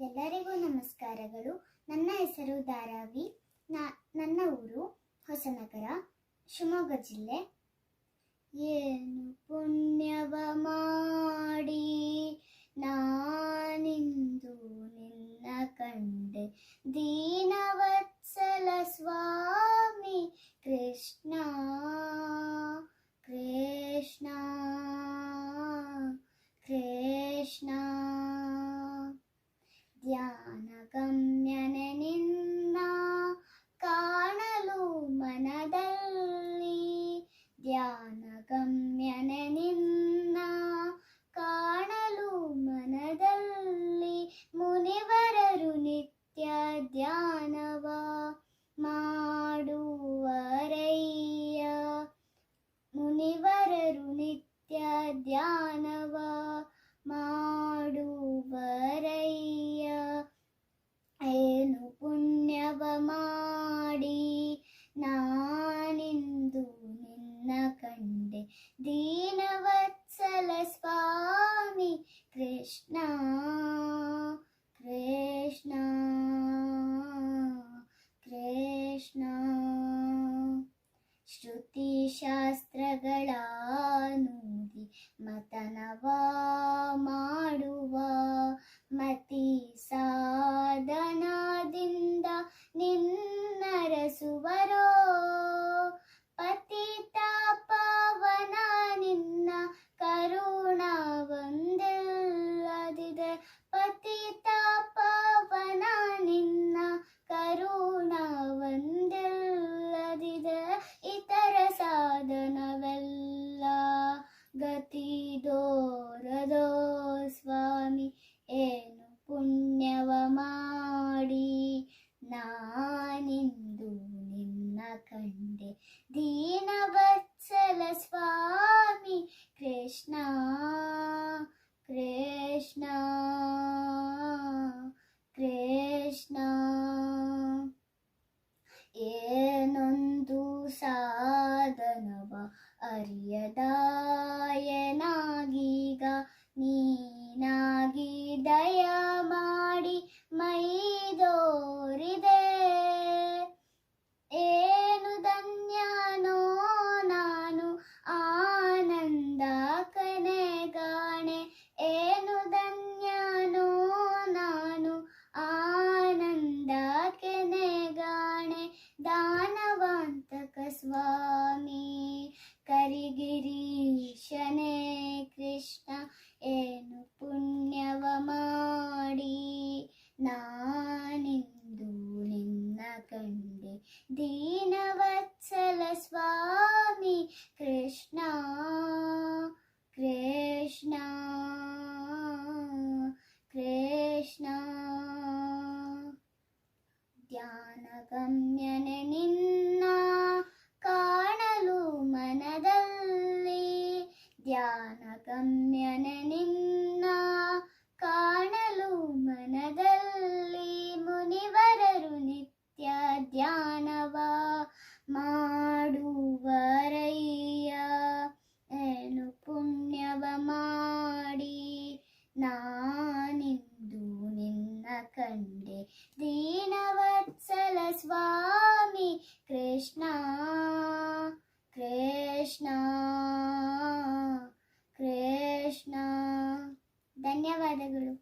ಎಲ್ಲರಿಗೂ ನಮಸ್ಕಾರಗಳು. ನನ್ನ ಹೆಸರು ಧಾರಾವಿ. ನಾ, ನನ್ನ ಊರು ಹೊಸನಗರ, ಶಿವಮೊಗ್ಗ ಜಿಲ್ಲೆ. ಏನು ಪುಣ್ಯವ ಮಾಡಿ ನಾನಿಂದು ನಿನ್ನ ಕಂಡೆ. ದೀನವತ್ಸಲ ಸ್ವಾಮಿ ಕೃಷ್ಣ ಕೃಷ್ಣ ಕೃಷ್ಣ. ಕೃಷ್ಣ ನಿನ್ನ ಕಂಡೆ ದೀನವತ್ಸಲ ಸ್ವಾಮಿ ಕೃಷ್ಣ ದಾನವಾಂತಕ ಸ್ವಾಮಿ ಕರಿಗಿರೀಶನೇ ಕೃಷ್ಣ ಏನು ಪುಣ್ಯವ ಮಾಡಿ ನಾನಿಂದು ನಿನ್ನ ಕಂಡೆ ದೀನವತ್ಸಲ ಸ್ವಾಮಿ ಕೃಷ್ಣ ಕೃಷ್ಣ ಕೃಷ್ಣ ಧ್ಯಾನ ಗಮ್ಯನೆ ನಿನ್ನ ಕಾಣಲು ಮನದಲ್ಲಿ ಧ್ಯಾನ ಗಮ್ಯನೆ ನಿನ್ನ ಕಾಣಲು ಮನದಲ್ಲಿ ಮುನಿವರರು ನಿತ್ಯ ಧ್ಯಾನವ ಮಾಡುವರಯ್ಯ. ಏನು ಪುಣ್ಯವ ಮಾಡಿ ನಾನಿಂದು ನಿನ್ನ ಕಂಡೆ. ದೀನವತ್ಸಲ ಸ್ವಾಮಿ ಕೃಷ್ಣ ಕೃಷ್ಣ. ಕೃಷ್ಣ ಧನ್ಯವಾದಗಳು